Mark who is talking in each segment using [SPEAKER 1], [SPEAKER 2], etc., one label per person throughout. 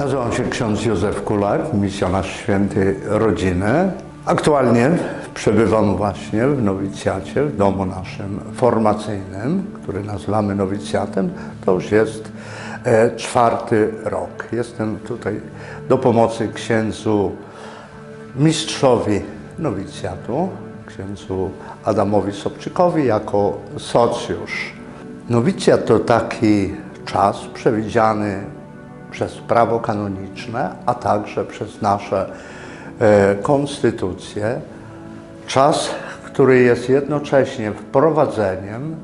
[SPEAKER 1] Nazywam się ksiądz Józef Kulak, misjonarz świętej rodziny. Aktualnie przebywam właśnie w nowicjacie, w domu naszym formacyjnym, który nazywamy nowicjatem. To już jest e, czwarty rok. Jestem tutaj do pomocy księdzu mistrzowi nowicjatu, księdzu Adamowi Sobczykowi jako socjusz. Nowicjat to taki czas przewidziany przez prawo kanoniczne, a także przez nasze e, konstytucje. Czas, który jest jednocześnie wprowadzeniem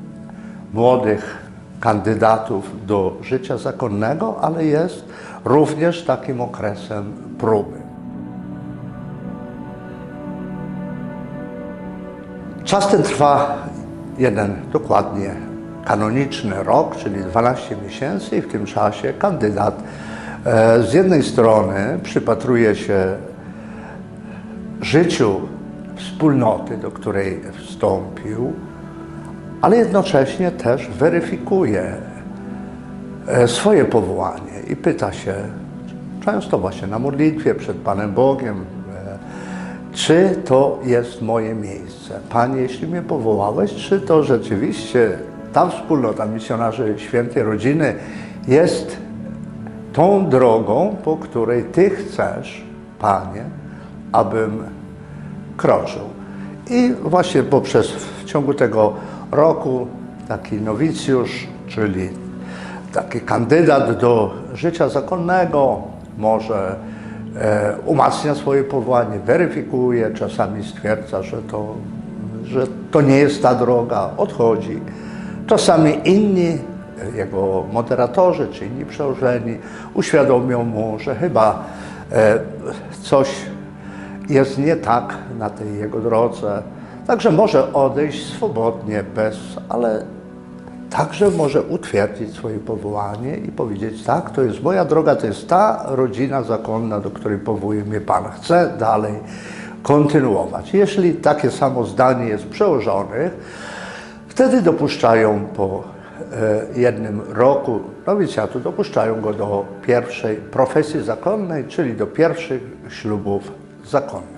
[SPEAKER 1] młodych kandydatów do życia zakonnego, ale jest również takim okresem próby. Czas ten trwa jeden dokładnie kanoniczny rok, czyli 12 miesięcy i w tym czasie kandydat e, z jednej strony przypatruje się życiu wspólnoty, do której wstąpił, ale jednocześnie też weryfikuje e, swoje powołanie i pyta się, często właśnie na modlitwie przed Panem Bogiem, e, czy to jest moje miejsce? Panie, jeśli mnie powołałeś, czy to rzeczywiście ta wspólnota misjonarzy świętej rodziny jest tą drogą, po której Ty chcesz, Panie, abym kroczył. I właśnie poprzez w ciągu tego roku taki nowicjusz, czyli taki kandydat do życia zakonnego może e, umacnia swoje powołanie, weryfikuje, czasami stwierdza, że to, że to nie jest ta droga, odchodzi. Czasami inni, jego moderatorzy czy inni przełożeni uświadomią mu, że chyba e, coś jest nie tak na tej jego drodze. Także może odejść swobodnie, bez, ale także może utwierdzić swoje powołanie i powiedzieć: Tak, to jest moja droga, to jest ta rodzina zakonna, do której powołuje mnie Pan. Chcę dalej kontynuować. Jeśli takie samo zdanie jest przełożonych, wtedy dopuszczają po e, jednym roku nowicjatu, dopuszczają go do pierwszej profesji zakonnej, czyli do pierwszych ślubów zakonnych.